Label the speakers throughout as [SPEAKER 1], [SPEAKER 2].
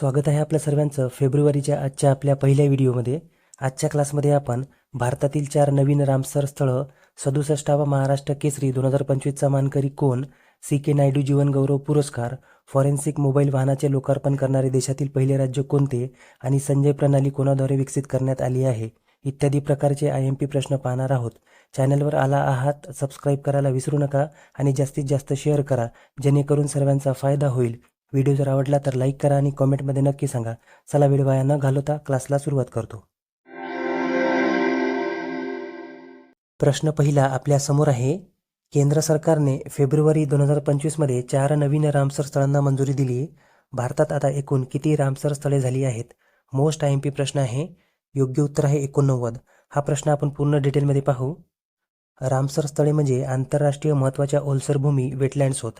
[SPEAKER 1] स्वागत आहे आपल्या सर्वांचं फेब्रुवारीच्या आजच्या आपल्या पहिल्या व्हिडिओमध्ये. आजच्या क्लासमध्ये आपण भारतातील चार नवीन रामसर स्थळं सदुसष्टावा महाराष्ट्र केसरी दोन हजार पंचवीसचा मानकरी कोण सी के नायडू जीवनगौरव पुरस्कार फॉरेन्सिक मोबाईल वाहनाचे लोकार्पण करणारे देशातील पहिले राज्य कोणते आणि संजय प्रणाली कोणाद्वारे विकसित करण्यात आली आहे इत्यादी प्रकारचे आय एम पी प्रश्न पाहणार आहोत. चॅनलवर आला आहात सबस्क्राईब करायला विसरू नका आणि जास्तीत जास्त शेअर करा जेणेकरून सर्वांचा फायदा होईल. व्हिडिओ जर आवडला तर लाईक करा आणि कॉमेंटमध्ये नक्की सांगा. चला वेळ वाया न घालवता क्लासला सुरुवात करतो. प्रश्न पहिला आपल्यासमोर आहे. केंद्र सरकारने फेब्रुवारी दोन हजार पंचवीसमध्ये चार नवीन रामसर स्थळांना मंजुरी दिली. भारतात आता एकूण किती रामसर स्थळे झाली आहेत? मोस्ट आय एम पी प्रश्न आहे. योग्य उत्तर आहे एकोणनव्वद. हा प्रश्न आपण पूर्ण डिटेलमध्ये पाहू. रामसर स्थळे म्हणजे आंतरराष्ट्रीय महत्त्वाच्या ओलसर भूमी वेटलँड्स होत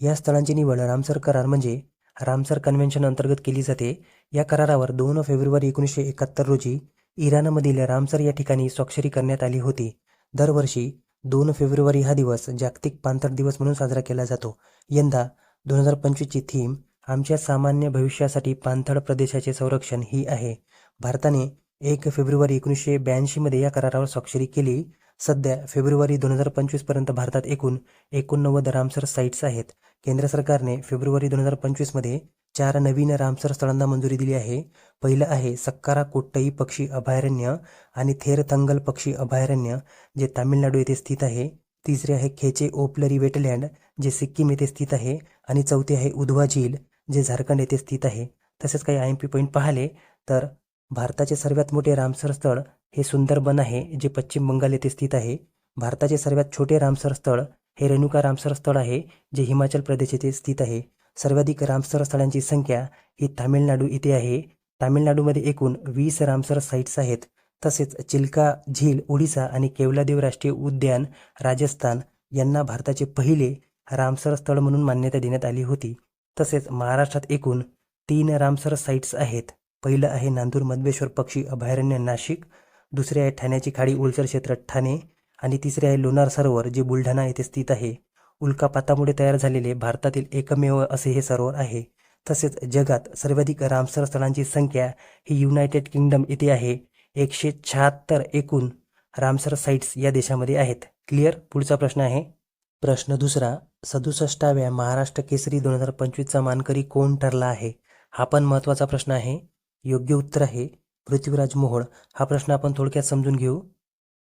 [SPEAKER 1] या स्थळांची निवड रामसर करार म्हणजे रामसर कन्व्हेन्शन अंतर्गत केली जाते. या करारावर दोन फेब्रुवारी एकोणीसशे एकाहत्तर रोजी इराणमधील रामसर या ठिकाणी स्वाक्षरी करण्यात आली होती. दरवर्षी दोन फेब्रुवारी हा दिवस जागतिक पांथर दिवस म्हणून साजरा केला जातो. यंदा दोन हजार पंचवीसची थीम आमच्या सामान्य भविष्यासाठी पाणथळ प्रदेशाचे संरक्षण ही आहे. भारताने एक फेब्रुवारी एकोणीसशे ब्याऐंशीमध्ये या करारावर स्वाक्षरी केली. सध्या फेब्रुवारी दोन हजार पंचवीसपर्यंत भारतात एकूण एकोणनव्वद रामसर साईट्स आहेत. केंद्र सरकारने फेब्रुवारी दोन हजार पंचवीसमध्ये चार नवीन रामसर स्थळांना मंजुरी दिली आहे. पहिलं आहे सक्कारा कोट्टई पक्षी अभयारण्य आणि थेरथंगल पक्षी अभयारण्य जे तामिळनाडू येथे स्थित आहे. तिसरे आहे खेचे ओपलरी वेटलँड जे सिक्कीम येथे स्थित आहे. आणि चौथे आहे उधवा झील जे झारखंड येथे स्थित आहे. तसेच काही आय एम पी पॉईंट पाहिले तर भारताचे सर्वात मोठे रामसर स्थळ हे सुंदरबन आहे जे पश्चिम बंगाल येथे स्थित आहे. भारताचे सर्वात छोटे रामसर स्थळ हे रेणुका रामसर स्थळ आहे जे हिमाचल प्रदेश येथे स्थित आहे. सर्वाधिक रामसर स्थळांची संख्या ही तामिळनाडू येथे आहे. तामिळनाडूमध्ये एकूण वीस रामसर साईट्स आहेत. तसेच चिल्का झील ओडिसा आणि केवलादेव राष्ट्रीय उद्यान राजस्थान यांना भारताचे पहिले रामसर स्थळ म्हणून मान्यता देण्यात आली होती. तसेच महाराष्ट्रात एकूण तीन रामसर साईट्स आहेत. पहिलं आहे नांदूर मधबेश्वर पक्षी अभयारण्य नाशिक दुसरे आहे ठाण्याची खाडी उलचर क्षेत्र ठाणे आणि तिसरे आहे लोणार सरोवर जे बुलढाणा येथे स्थित आहे. उल्कापातामुळे तयार झालेले भारतातील एकमेव असे हे सरोवर आहे. तसेच जगात सर्वाधिक रामसर स्थळांची संख्या ही युनायटेड किंगडम येथे आहे. एकशे शहात्तर एकूण रामसर साईट्स या देशामध्ये आहेत. क्लिअर पुढचा प्रश्न आहे. प्रश्न दुसरा सदुसष्टाव्या महाराष्ट्र केसरी दोन हजार पंचवीसचा मानकरी कोण ठरला आहे? हा पण महत्त्वाचा प्रश्न आहे. योग्य उत्तर आहे. पृथ्वीराज मोहोळ हा प्रश्न आपण थोडक्यात समजून घेऊ.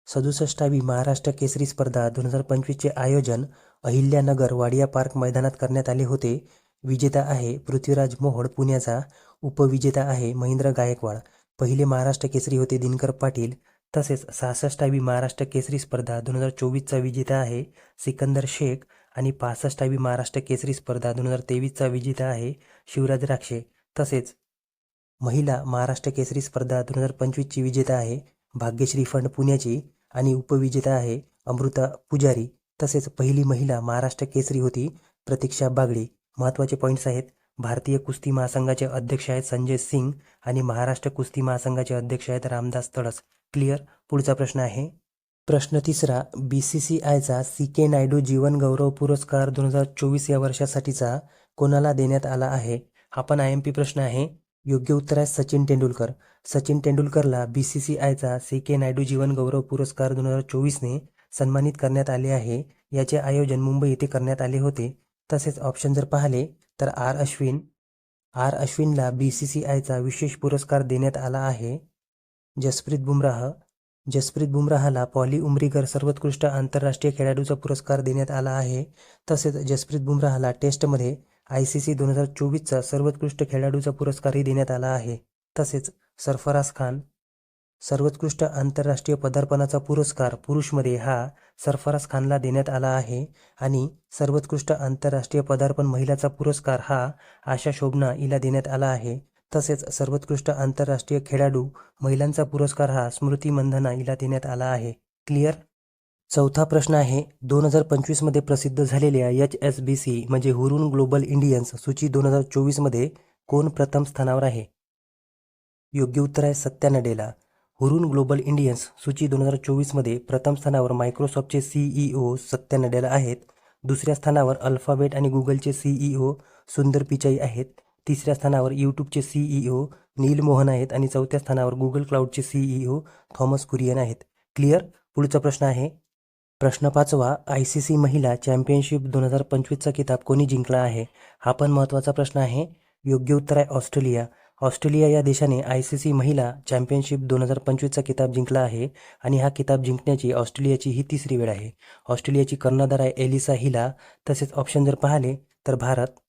[SPEAKER 1] सदुसष्टावी महाराष्ट्र केसरी स्पर्धा दोन हजार पंचवीसचे आयोजन अहिल्यानगर वाडिया पार्क मैदानात करण्यात आले होते. विजेता आहे पृथ्वीराज मोहोळ पुण्याचा उपविजेता आहे महेंद्र गायकवाड. पहिले महाराष्ट्र केसरी होते दिनकर पाटील. तसेच सहासष्टावी महाराष्ट्र केसरी स्पर्धा दोन हजार चोवीसचा विजेता आहे सिकंदर शेख आणि पासष्टावी महाराष्ट्र केसरी स्पर्धा दोन हजार तेवीसचा विजेता आहे शिवराज राक्षे. तसेच महिला महाराष्ट्र केसरी स्पर्धा दोन हजार पंचवीसची विजेता आहे. भाग्यश्री फंड पुण्याची आणि उपविजेता आहे अमृता पुजारी. तसेच पहिली महिला महाराष्ट्र केसरी होती प्रतीक्षा बागडे. महत्त्वाचे पॉईंट्स आहेत. भारतीय कुस्ती महासंघाचे अध्यक्ष आहेत संजय सिंग आणि महाराष्ट्र कुस्ती महासंघाचे अध्यक्ष आहेत रामदास तडस. क्लिअर पुढचा प्रश्न आहे. प्रश्न तिसरा बी सी सी आयचा सी के नायडू जीवन गौरव पुरस्कार दोन हजार चोवीस या वर्षासाठीचा कोणाला देण्यात आला आहे? हा पण आय एम पी प्रश्न आहे. योग्य उत्तर आहे सचिन तेंडुलकर. सचिन तेंडुलकरला बी सी सी आयचा सी के नायडू जीवन गौरव पुरस्कार दोन हजार चोवीसने सन्मानित करण्यात आले आहे. याचे आयोजन मुंबई येथे करण्यात आले होते. तसेच ऑप्शन जर पाहिले तर आर अश्विन आर अश्विनला बी सी सी आयचा विशेष पुरस्कार देण्यात आला आहे. जसप्रीत बुमराह जसप्रीत बुमराहला पॉली उमरीगर सर्वोत्कृष्ट आंतरराष्ट्रीय खेळाडूचा पुरस्कार देण्यात आला आहे. तसेच जसप्रीत बुमराहला टेस्टमध्ये आय सी सी दोन हजार चोवीसचा सर्वोत्कृष्ट खेळाडूचा पुरस्कारही देण्यात आला आहे. तसेच सरफराज खान सर्वोत्कृष्ट आंतरराष्ट्रीय पदार्पणाचा पुरस्कार पुरुषमध्ये हा सरफराज खानला देण्यात आला आहे आणि सर्वोत्कृष्ट आंतरराष्ट्रीय पदार्पण महिलाचा पुरस्कार हा आशा शोभना हिला देण्यात आला आहे. तसेच सर्वोत्कृष्ट आंतरराष्ट्रीय खेळाडू महिलांचा पुरस्कार हा स्मृती मंधना हिला देण्यात आला आहे. क्लिअर? चौथा प्रश्न आहे दोन हजार पंचवीसमध्ये प्रसिद्ध झालेल्या एच एस बी सी म्हणजे हुरून ग्लोबल इंडियन्स सूची दोन हजार चोवीसमध्ये कोण प्रथम स्थानावर आहे? योग्य उत्तर आहे Satya Nadella Hurun global Indians सूची दोन हजार चोवीसमध्ये प्रथम स्थानावर मायक्रोसॉफ्टचे सीईओ सत्या नडेला आहेत. दुसऱ्या स्थानावर अल्फाबेट आणि गुगलचे सीईओ सुंदर पिचाई आहेत. तिसऱ्या स्थानावर यूट्यूबचे सीईओ नील मोहन आहेत आणि चौथ्या स्थानावर गुगल क्लाउडचे सीईओ थॉमस कुरियन आहेत. क्लिअर? पुढचा प्रश्न आहे प्रश्न पाचवा आय सी सी महिला चॅम्पियनशिप दोन हजार पंचवीसचा किताब कोणी जिंकला आहे? हा पण महत्त्वाचा प्रश्न आहे. योग्य उत्तर आहे ऑस्ट्रेलिया. ऑस्ट्रेलिया या देशाने आय सी सी महिला चॅम्पियनशिप दोन हजार पंचवीसचा किताब जिंकला आहे आणि हा किताब जिंकण्याची ऑस्ट्रेलियाची ही तिसरी वेळ आहे. ऑस्ट्रेलियाची कर्णधार आहे एलिसा हिला. तसेच ऑप्शन जर पाहिले तर भारत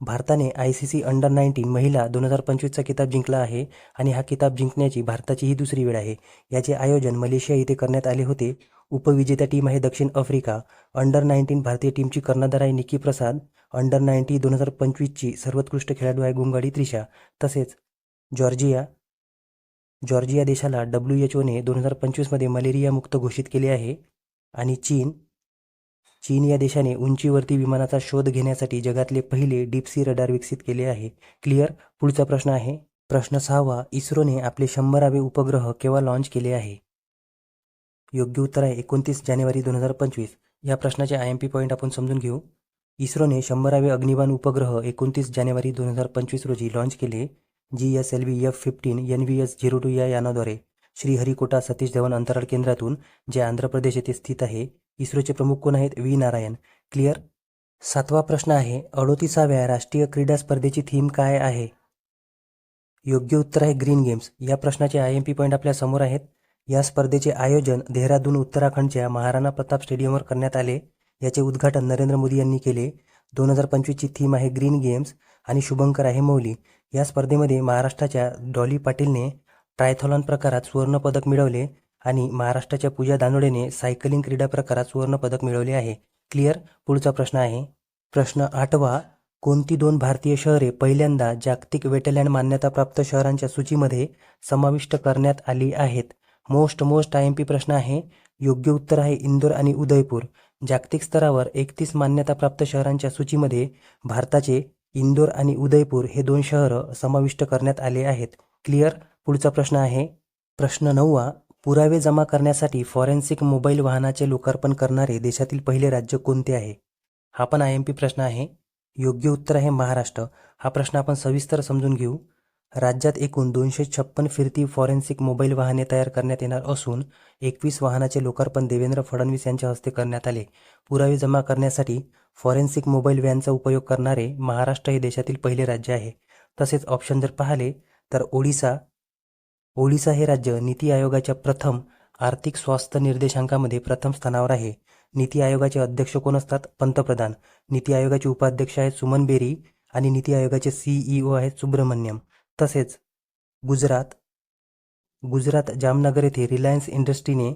[SPEAKER 1] भारताने I C C under nineteen महिला दोन हजार पंचवीसचा किताब जिंकला आहे आणि हा किताब जिंकण्याची भारताची ही दुसरी वेळ आहे. याचे आयोजन मलेशिया इथे करण्यात आले होते. उपविजेता टीम आहे दक्षिण आफ्रिका. अंडर नाईन्टीन भारतीय टीमची कर्णधार आहे निकी प्रसाद. अंडर नाईन्टी दोन हजार पंचवीसची सर्वोत्कृष्ट खेळाडू आहे गुंगाडी त्रिशा. तसेच जॉर्जिया जॉर्जिया देशाला डब्ल्यू एच ओने दोन हजार पंचवीसमध्ये मलेरिया मुक्त घोषित केले आहे. आणि चीन चीन या देशाने उंचीवरती विमानाचा शोध घेण्यासाठी जगातले पहिले डीपसी रडार विकसित केले आहे. क्लिअर? पुढचा प्रश्न आहे. प्रश्न सहावा इस्रोने आपले शंभरावे उपग्रह केव्हा लॉन्च केले आहे? योग्य उत्तर आहे. एकोणतीस जानेवारी दोन हजार पंचवीस. या प्रश्नाचे आय एम पी पॉईंट आपण समजून घेऊ. इस्रोने शंभरावे अग्निबाण उपग्रह एकोणतीस जानेवारी दोन हजार पंचवीस रोजी लॉन्च केले G S L V F fifteen N V S zero two या यानाद्वारे श्रीहरिकोटा सतीश धवन अंतराळ केंद्रातून जे आंध्र प्रदेश येथे स्थित आहे इस्रोचे प्रमुख कोण आहेत? व्ही नारायण. क्लिअर सातवा प्रश्न आहे अडोतीसाव्या राष्ट्रीय क्रीडा स्पर्धेची थीम काय आहे? योग्य उत्तर आहे ग्रीन गेम्स या प्रश्नाचे आय एम पी पॉईंट आपल्यासमोर आहेत. या स्पर्धेचे आयोजन देहरादून उत्तराखंडच्या महाराणा प्रताप स्टेडियमवर करण्यात आले. याचे उद्घाटन नरेंद्र मोदी यांनी केले. दोन हजार पंचवीसची थीम आहे ग्रीन गेम्स आणि शुभंकर आहे मौली. या स्पर्धेमध्ये महाराष्ट्राच्या डॉली पाटीलने ट्रायथॉलॉन प्रकारात सुवर्णपदक मिळवले आणि महाराष्ट्राच्या पूजा दानोडेने सायकलिंग क्रीडा प्रकारात सुवर्णपदक मिळवले आहे. क्लिअर? पुढचा प्रश्न आहे. प्रश्न आठवा. कोणती दोन भारतीय शहरे पहिल्यांदा जागतिक वेटलँड मान्यताप्राप्त शहरांच्या सूचीमध्ये समाविष्ट करण्यात आली आहेत? Most most I M P प्रश्न आहे योग्य उत्तर आहे इंदोर आणि उदयपूर. जागतिक स्तरावर एकतीस मान्यताप्राप्त शहरांच्या सूचीमध्ये भारताचे इंदोर आणि उदयपूर हे दोन शहरं समाविष्ट करण्यात आले आहेत. क्लिअर? पुढचा प्रश्न आहे. प्रश्न नववा पुरावे जमा करण्यासाठी फॉरेन्सिक मोबाईल वाहनाचे लोकार्पण करणारे देशातील पहिले राज्य कोणते आहे? हा पण आय एम पी प्रश्न आहे. योग्य उत्तर आहे महाराष्ट्र. हा प्रश्न आपण सविस्तर समजून घेऊ. राज्यात एकूण दोनशे छप्पन फिरती फॉरेन्सिक मोबाईल वाहने तयार करण्यात येणार असून एकवीस वाहनाचे लोकार्पण देवेंद्र फडणवीस यांच्या हस्ते करण्यात आले. पुरावे जमा करण्यासाठी फॉरेन्सिक मोबाईल व्हॅनचा उपयोग करणारे महाराष्ट्र हे देशातील पहिले राज्य आहे. तसेच ऑप्शन जर पाहिले तर ओडिसा ओडिसा हे राज्य नीती आयोगाच्या प्रथम आर्थिक स्वास्थ्य निर्देशांकामध्ये प्रथम स्थानावर आहे. नीती आयोगाचे अध्यक्ष कोण असतात? पंतप्रधान. नीती आयोगाचे उपाध्यक्ष आहेत सुमन बेरी आणि नीती आयोगाचे सीईओ आहेत सुब्रमण्यम तसेच गुजरात गुजरात जामनगर येथे रिलायन्स इंडस्ट्रीने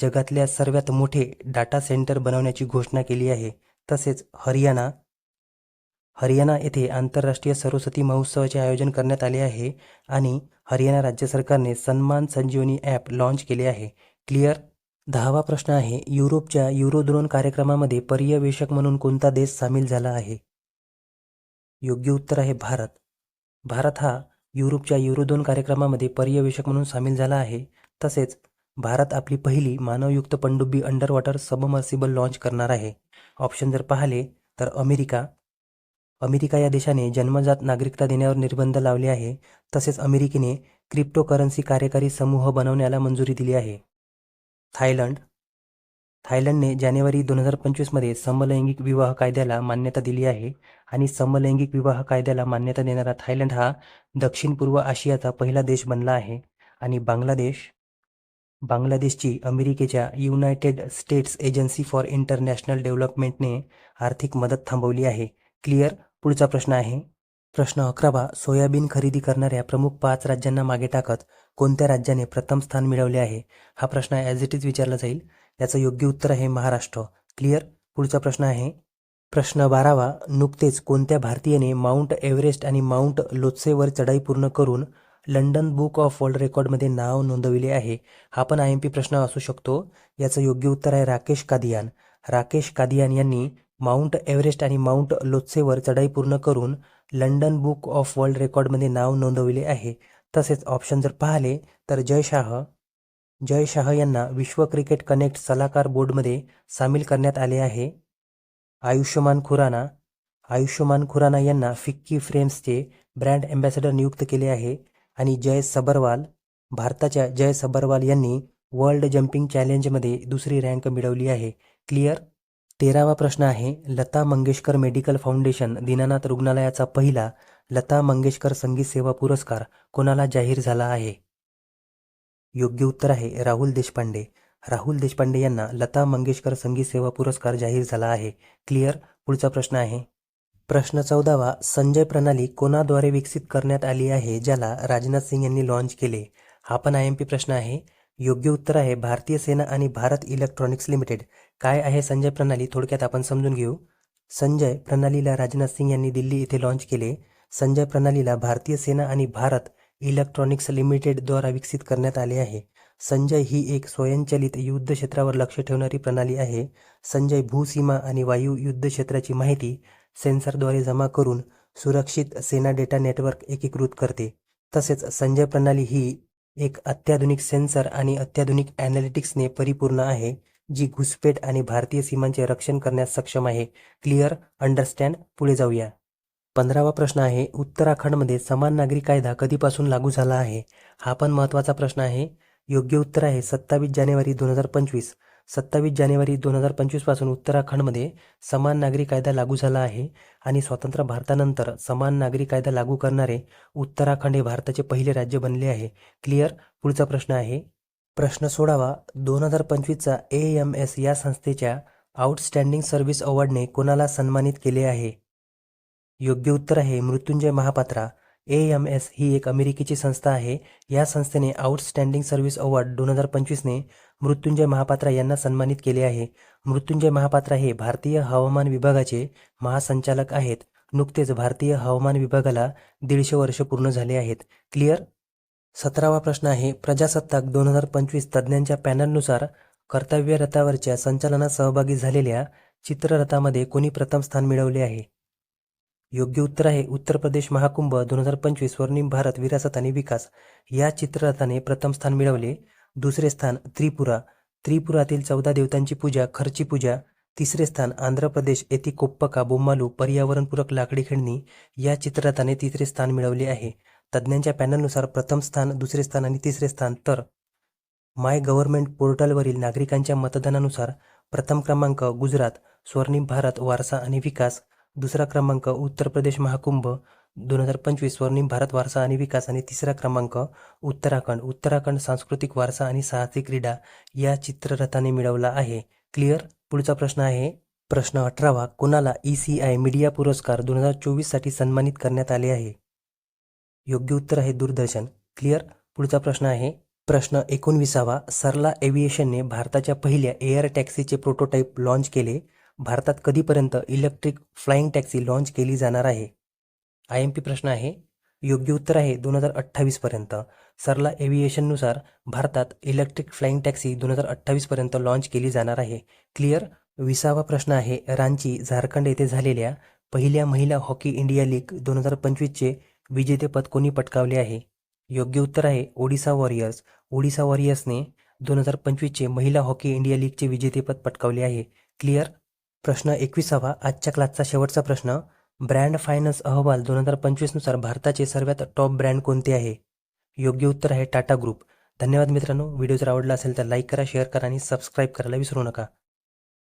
[SPEAKER 1] जगातल्या सर्वात मोठे डाटा सेंटर बनवण्याची घोषणा केली आहे. तसेच हरियाणा हरियाणा येथे आंतरराष्ट्रीय सरस्वती महोत्सवाचे आयोजन करण्यात आले आहे आणि हरियाणा राज्य सरकारने सन्मान संजीवनी ॲप लॉन्च केले आहे. क्लिअर दहावा प्रश्न आहे युरोपच्या युरोद्रोन कार्यक्रमामध्ये पर्यवेक्षक म्हणून कोणता देश सामील झाला आहे? योग्य उत्तर आहे भारत. भारत हा युरोपच्या युरोदोन कार्यक्रमामध्ये पर्यवेक्षक म्हणून सामील झाला आहे. तसेच भारत आपली पहिली मानवयुक्त पनडुब्बी अंडर वॉटर सबमर्सिबल लॉन्च करणार आहे. ऑप्शन जर पाहिले तर अमेरिका. अमेरिका या देशाने जन्मजात नागरिकता देण्यावर निर्बंध लावले आहे. तसेच अमेरिकेने क्रिप्टोकरन्सी कार्यकारी समूह बनवण्याला मंजुरी दिली आहे. थायलंड. थायलंडने जानेवारी दोन हजार पंचवीसमध्ये समलैंगिक विवाह कायद्याला मान्यता दिली आहे. आणि समलैंगिक विवाह कायद्याला मान्यता देणारा थायलंड हा दक्षिण पूर्व आशियाचा पहिला देश बनला आहे. आणि बांगलादेश बांगलादेशची अमेरिकेच्या United States agency for international डेव्हलपमेंटने आर्थिक मदत थांबवली आहे. क्लिअर? पुढचा प्रश्न आहे. प्रश्न अकरावा. सोयाबीन खरेदी करणाऱ्या प्रमुख पाच राज्यांना मागे टाकत कोणत्या राज्याने प्रथम स्थान मिळवले आहे? हा प्रश्न ॲज इट इज विचारला जाईल. याचं योग्य उत्तर आहे महाराष्ट्र. क्लिअर? पुढचा प्रश्न आहे. प्रश्न बारावा नुकतेच कोणत्या भारतीयाने माउंट एव्हरेस्ट आणि माउंट लोत्सेवर चढाई पूर्ण करून लंडन बुक ऑफ वर्ल्ड रेकॉर्डमध्ये नाव नोंदविले आहे? हा पण आय एम पी प्रश्न असू शकतो. याचं योग्य उत्तर आहे राकेश कादियान. राकेश कादियान यांनी माउंट एव्हरेस्ट आणि माउंट लोत्सेवर चढाई पूर्ण करून लंडन बुक ऑफ वर्ल्ड रेकॉर्डमध्ये नाव नोंदविले आहे. तसेच ऑप्शन जर पाहिले तर जय शाह जय शाह यांना विश्व क्रिकेट कनेक्ट सलाहकार बोर्डमध्ये सामील करण्यात आले आहे. आयुष्यमान खुराना आयुष्यमान खुराना यांना फिक्की फ्रेम्सचे ब्रँड अँबॅसेडर नियुक्त केले आहे. आणि जय सबरवाल भारताच्या जय सबरवाल यांनी वर्ल्ड जम्पिंग चॅलेंजमध्ये दुसरी रँक मिळवली आहे. क्लिअर? तेरावा प्रश्न आहे लता मंगेशकर मेडिकल फाउंडेशन दीनानाथ रुग्णालयाचा पहिला लता मंगेशकर संगीत सेवा पुरस्कार कोणाला जाहीर झाला आहे? योग्य उत्तर आहे राहुल देशपांडे. राहुल देशपांडे यांना लता मंगेशकर संगीत सेवा पुरस्कार जाहीर झाला आहे. क्लिअर पुढचा प्रश्न आहे. प्रश्न चौदावा. संजय प्रणाली कोणाद्वारे विकसित करण्यात आली आहे ज्याला राजनाथ सिंग यांनी लॉन्च केले? हा पण आय एम पी प्रश्न आहे. योग्य उत्तर आहे भारतीय सेना आणि भारत इलेक्ट्रॉनिक्स लिमिटेड. काय आहे संजय प्रणाली? थोडक्यात आपण समजून घेऊ. संजय प्रणालीला राजनाथ सिंग यांनी दिल्ली इथे लॉन्च केले. संजय प्रणालीला भारतीय सेना आणि भारत इलेक्ट्रॉनिक्स लिमिटेडद्वारा विकसित करण्यात आले आहे. संजय ही एक स्वयंचलित युद्ध क्षेत्रावर लक्ष ठेवणारी प्रणाली आहे. संजय भूसीमा आणि वायू युद्ध क्षेत्राची माहिती सेन्सरद्वारे जमा करून सुरक्षित सेना डेटा नेटवर्क एकीकृत करते. तसेच संजय प्रणाली ही एक अत्याधुनिक सेन्सर आणि अत्याधुनिक ॲनालिटिक्सने परिपूर्ण आहे जी घुसपेट आणि भारतीय सीमांचे रक्षण करण्यास सक्षम आहे. क्लिअर अंडरस्टँड पुढे जाऊया. पंधरावा प्रश्न आहे उत्तराखंडमध्ये समान नागरी कायदा कधीपासून लागू झाला आहे? हा पण महत्त्वाचा प्रश्न आहे. योग्य उत्तर आहे. सत्तावीस जानेवारी दोन हजार पंचवीस. सत्तावीस जानेवारी दोन हजार पंचवीसपासून उत्तराखंडमध्ये समान नागरी कायदा लागू झाला आहे आणि स्वतंत्र भारतानंतर समान नागरी कायदा लागू करणारे उत्तराखंड हे भारताचे पहिले राज्य बनले आहे. क्लिअर पुढचा प्रश्न आहे. प्रश्न सोडावा. दोन हजार पंचवीसचा ए एम एस या संस्थेच्या आउटस्टँडिंग सर्व्हिस अवॉर्डने कोणाला सन्मानित केले आहे? योग्य उत्तर आहे. Mrityunjay Mohapatra. A M S ही एक अमेरिकेची संस्था आहे. या संस्थेने आउटस्टँडिंग सर्व्हिस अवॉर्ड दोन हजार पंचवीसने मृत्युंजय महापात्रा यांना सन्मानित केले आहे. मृत्युंजय महापात्रा हे भारतीय हवामान विभागाचे महासंचालक आहेत. नुकतेच भारतीय हवामान विभागाला दीडशे वर्ष पूर्ण झाले आहेत. क्लिअर सतरावा प्रश्न आहे. प्रजासत्ताक दोन हजार पंचवीस तज्ज्ञांच्या पॅनलनुसार कर्तव्य रथावरच्या संचालनात सहभागी झालेल्या चित्ररथामध्ये कोणी प्रथम स्थान मिळवले आहे? योग्य उत्तर आहे. उत्तर प्रदेश महाकुंभ दोन हजार पंचवीस स्वर्णिम भारत विरासत आणि विकास या चित्ररथाने प्रथम स्थान मिळवले. दुसरे स्थान त्रिपुरा. त्रिपुरातील चौदा देवतांची पूजा खर्ची पूजा. तिसरे स्थान आंध्र प्रदेश येथे कोप्पका बोम्मालू पर्यावरणपूरक लाकडी खेळणी या चित्ररथाने तिसरे स्थान मिळवले आहे. तज्ज्ञांच्या पॅनलनुसार प्रथम स्थान दुसरे स्थान आणि तिसरे स्थान. तर माय गव्हर्नमेंट पोर्टलवरील नागरिकांच्या मतदानानुसार प्रथम क्रमांक गुजरात स्वर्णिम भारत वारसा आणि विकास. दुसरा क्रमांक उत्तर प्रदेश महाकुंभ दोन हजार पंचवीस स्वर्णिम भारत वारसा आणि विकास आणि तिसरा क्रमांक उत्तराखंड. उत्तराखंड सांस्कृतिक वारसा आणि साहसी क्रीडा या चित्ररथाने मिळवला आहे. क्लिअर पुढचा प्रश्न आहे. प्रश्न अठरावा. कोणाला ई सी आय मीडिया पुरस्कार दोन हजार चोवीससाठी सन्मानित करण्यात आले आहे? योग्य उत्तर आहे दूरदर्शन. क्लिअर पुढचा प्रश्न आहे. प्रश्न एकोणविसावा. सरला एव्हिएशनने भारताच्या पहिल्या एअर टॅक्सीचे प्रोटोटाईप लॉन्च केले. भारतात कधीपर्यंत इलेक्ट्रिक फ्लाईंग टॅक्सी लॉन्च केली जाणार आहे? आय एम पी प्रश्न आहे. योग्य उत्तर आहे दोन हजार अठ्ठावीसपर्यंत. सरला एव्हिएशननुसार भारतात इलेक्ट्रिक फ्लाईंग टॅक्सी दोन हजार अठ्ठावीसपर्यंत लॉन्च केली जाणार आहे. क्लिअर विसावा प्रश्न आहे. रांची झारखंड येथे झालेल्या पहिल्या महिला हॉकी इंडिया लीग दोन हजार पंचवीसचे विजेतेपद कोणी पटकावले आहे? योग्य उत्तर आहे ओडिसा वॉरियर्स. ओडिसा वॉरियर्सने दोन हजार पंचवीसचे महिला हॉकी इंडिया लीगचे विजेतेपद पटकावले आहे. क्लिअर प्रश्न एकविसावा. आजच्या क्लासचा शेवटचा प्रश्न ब्रँड फायनान्स अहवाल दोन हजार पंचवीसनुसार भारताचे सर्वात टॉप ब्रँड कोणते आहे? योग्य उत्तर आहे टाटा ग्रुप. धन्यवाद मित्रांनो. व्हिडिओ जर आवडला असेल तर लाईक करा शेअर करा आणि सबस्क्राईब करायला विसरू नका.